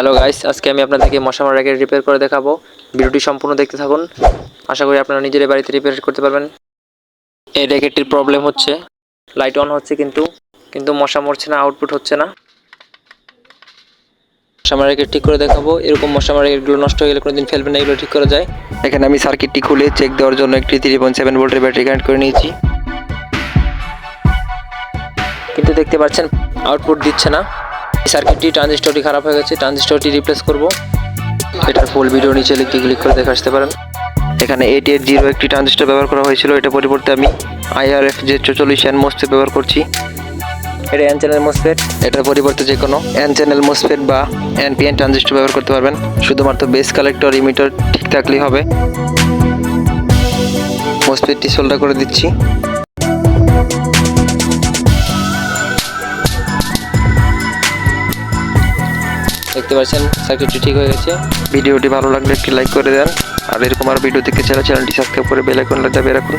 Hello guys আজকে আমি আপনাদেরকে মশা মারা র্যাকেট রিপেয়ার করে দেখাবো। ভিডিওটি সম্পূর্ণ দেখতে থাকুন। আশা করি আপনারা নিজেরাই বাড়িতে রিপেয়ার করতে পারবেন। এই র্যাকেটটির প্রবলেম হচ্ছে। লাইট অন হচ্ছে কিন্তু। কিন্তু মশা মরছে না আউটপুট হচ্ছে না। মশা মারা র্যাকেট ঠিক করে দেখাবো। এরকম মশা মারা র্যাকেটগুলো নষ্ট হয়ে গেলে কোনোদিন ফেলবেন না, এগুলো ঠিক করা যায়। এখানে আমি সার্কিটটি খুলে চেক দেওয়ার জন্য একটি থ্রি পয়েন্ট সেভেন ভোল্টের ব্যাটারি কানেক্ট করে নিয়েছি। কিন্তু দেখতে পাচ্ছেন আউটপুট দিচ্ছে না। সার্কিটটি ট্রানজিস্টরটি খারাপ হয়ে গেছে ট্রানজিস্টরটি রিপ্লেস করব। এটার ফুল ভিডিও নিচে লিখে ক্লিক করে দেখে আসতে পারেন। এখানে এইট এইট জিরো একটি ট্রানজিস্টর ব্যবহার করা হয়েছিল, এটা পরিবর্তে আমি আইআরএফ যে চৌচল্লিশ এন মোসফেট ব্যবহার করছি, এটা এন চ্যানেল মোসফেট এটার পরিবর্তে যে কোনো এন চ্যানেল মোসফেট বা এনপিএন ট্রানজিস্টর ব্যবহার করতে পারবেন। শুধুমাত্র বেস কালেক্টর ইমিটার ঠিক থাকলেই হবে। মোসফেটটি সোল্ডার করে দিচ্ছি। দেখতে পাচ্ছেন সার্কিটটি ঠিক হয়ে গেছে। ভিডিওটি ভালো লাগলে একটি লাইক করে দেন। আর এরকম আর ভিডিও দেখতে চাইলে চ্যানেলটি সাবস্ক্রাইব করে বেল আইকন দাবিয়ে রাখুন।